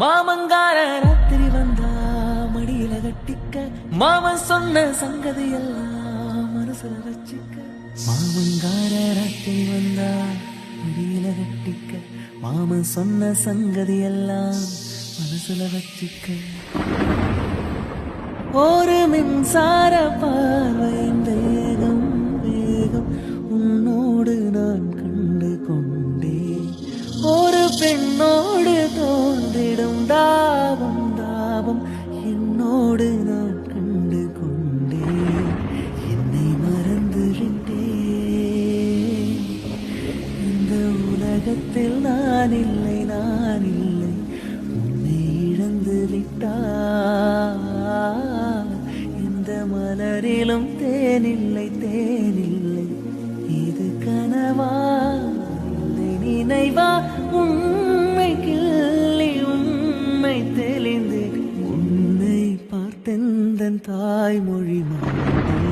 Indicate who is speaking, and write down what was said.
Speaker 1: மாமங்கார ராத்திரி வந்தா மடியில கட்டிக்க. மாமன் சொன்ன சங்கதி எல்லாம் மனசுல வச்சிக்க. மாமங்கார ராத்திரி வந்தா மடியில கட்டிக்க. மாமன் சொன்ன சங்கதி எல்லாம் மனசுல வச்சிக்க. ஒரு மின்சார பார்வையின் வேகம் வேகம் உன்னோடு நான் கண்டு கொண்டேன். ஒரு பெண்ணோடு தோன்றிடும் தாபம் தாபம். என்னோடு நான் கண்டு கொண்டேன். என்னை மறந்துவிட்டேன். இந்த உலகத்தில் நான் இல்லை நான் இல்லை. உன்னை இழந்து விட்டார் இந்த மலரிலும் தேனில்லை தேனில்லை. இது கனவா? நினைவா? தாய்மொழி மறந்தேன்.